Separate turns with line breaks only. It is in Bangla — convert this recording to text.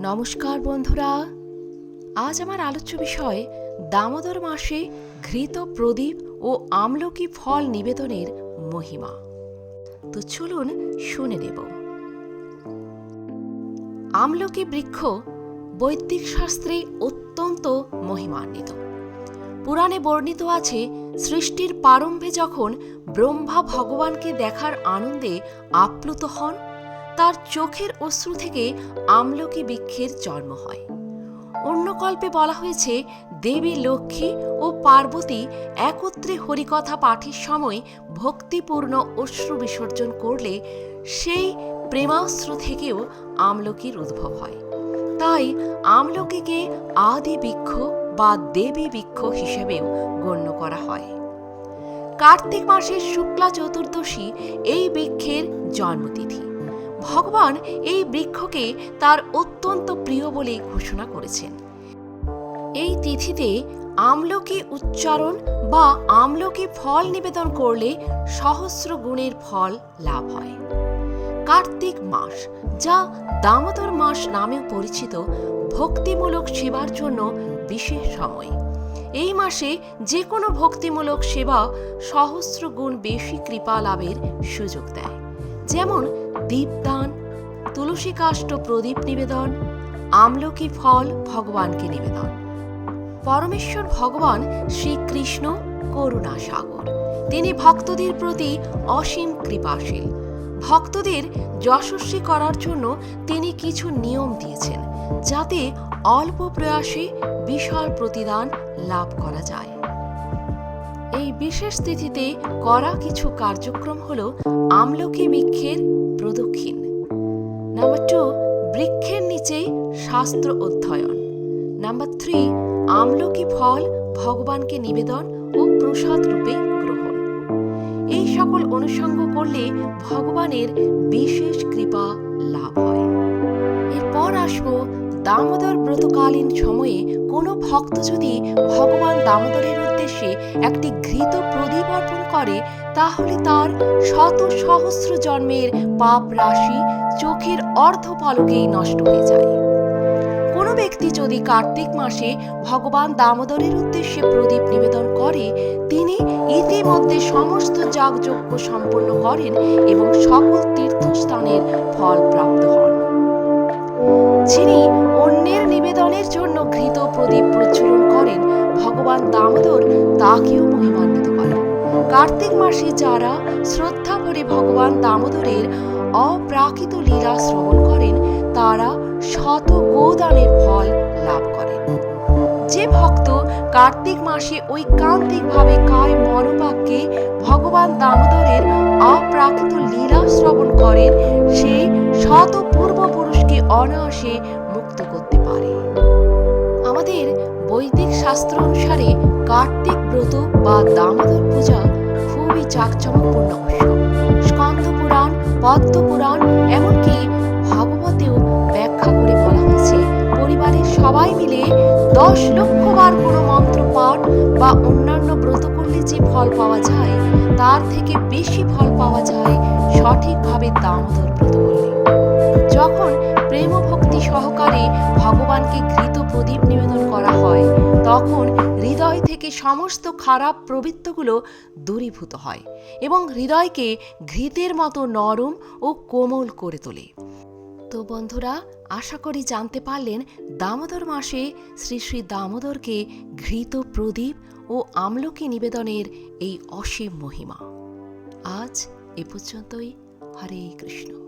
নমস্কার বন্ধুরা। আজ আমার আলোচ্য বিষয়, দামোদর মাসে ঘৃত প্রদীপ ও আমলকি ফল নিবেদনের মহিমা। তো চলুন শুনে নেব। আমলকি বৃক্ষ বৈদিক শাস্ত্রে অত্যন্ত মহিমান্বিত। পুরাণে বর্ণিত আছে, সৃষ্টির প্রারম্ভে যখন ব্রহ্মা ভগবানকে দেখার আনন্দে আপ্লুত হন তার চোখের অশ্রু থেকে আমলকি বৃক্ষের জন্ম হয়। অন্য কল্পে বলা হয়েছে, দেবী লক্ষ্মী ও পার্বতী একত্রে হরিকথা পাঠের সময় ভক্তিপূর্ণ অশ্রু বিসর্জন করলে সেই প্রেমাশ্রু থেকেও আমলকির উদ্ভব হয়। তাই আমলকিকে আদি বৃক্ষ বা দেবী বৃক্ষ হিসেবেও গণ্য করা হয়। কার্তিক মাসের শুক্লা চতুর্দশী এই বৃক্ষের জন্মতিথি। ভগবান এই বৃক্ষকে তার অত্যন্ত প্রিয় বলে ঘোষণা করেছেন। এই তিথিতে আমলকি উচ্চারণ বা আমলকি ফল নিবেদন করলে সহস্র গুণের ফল লাভ হয়। কার্তিক মাস, যা দামোদর মাস নামেও পরিচিত, ভক্তিমূলক সেবার জন্য বিশেষ সময়। এই মাসে যে কোনো ভক্তিমূলক সেবা সহস্র গুণ বেশি কৃপা লাভের সুযোগ দেয়। যেমন দীপদান, তুলসী কাষ্ট প্রদীপ নিবেদন, আমলকি ফল ভগবানকে নিবেদন। পরমেশ্বর ভগবান শ্রীকৃষ্ণ করুণা সাগর তিনি ভক্তদের প্রতি অসীম কৃপাশীল। ভক্তদের যশস্বী করার জন্য তিনি কিছু নিয়ম দিয়েছেন, যাতে অল্প প্রয়াসে বিশাল প্রতিদান লাভ করা যায়। এই বিশেষ তিথিতে করা কিছু কার্যক্রম হল আমলকি বৃক্ষের প্রদক্ষিণ। নাম্বার টু বৃক্ষের নিচে শাস্ত্র অধ্যয়ন। নাম্বার থ্রি আমলকি ফল ভগবানকে নিবেদন ও প্রসাদ রূপে গ্রহণ। এই সকল অনুষঙ্গ করলে ভগবানের বিশেষ কৃপা লাভ হয়। এরপর আসব দামোদর ব্রতকালীন সময়ে কোনো ভক্ত যদি ভগবান দামোদরের উদ্দেশ্যে একটি ঘৃত প্রদীপ অর্পণ করে, তাহলে তার শত সহস্র জন্মের পাপ রাশি চোখের অর্ধ পলকেই নষ্ট হয়ে যায়। কোনো ব্যক্তি যদি কার্তিক মাসে ভগবান দামোদরের উদ্দেশ্যে প্রদীপ নিবেদন করে, তিনি ইতিমধ্যে সমস্ত যাগযজ্ঞ সম্পন্ন করেন এবং সকল তীর্থস্থানের ফল প্রাপ্ত হন। ভগবান দামোদর তাকেও মহিমান্বিত করেন কার্তিক মাসে যারা শ্রদ্ধা ভরে ভগবান দামোদরের অপ্রাকৃত লীলা শ্রবণ করেন, তারা শত গোদানের ফল লাভ করেন। যে ভক্ত কার্তিক মাসে ঐকান্তিকভাবে কায় মনোবাক্যে ভগবান দামোদরের অপ্রাকৃত লীলা শ্রবণ করেন, সে শত পূর্বপুরুষকে অনায়াসে বৈদিক শাস্ত্র অনুসারে কার্তিক ব্রত বা দামোদর পূজা খুবই চাকচমকপূর্ণ উৎসব। স্কন্দ পুরাণ, পদ্ম পুরাণ এমনকি ভাগবতেও ব্যাখ্যা করে বলা হয়েছে, পরিবারের সবাই মিলে দশ লক্ষ বার কোনো মন্ত্র পাঠ বা অন্যান্য ব্রত করলে যে ফল পাওয়া যায়, তার থেকে বেশি ফল পাওয়া যায় সঠিকভাবে দামোদর ব্রত করলে। যখন প্রেম ভক্তি সহকারে ভগবানকে তখন হৃদয় থেকে সমস্ত খারাপ প্রবৃত্তগুলো দূরীভূত হয় এবং হৃদয়কে ঘৃতের মতো নরম ও কোমল করে তোলে। তো বন্ধুরা, আশা করি জানতে পারলেন দামোদর মাসে শ্রী শ্রী দামোদরকে ঘৃত প্রদীপ ও আমলকি নিবেদনের এই অসীম মহিমা। আজ এ পর্যন্তই। হরে কৃষ্ণ।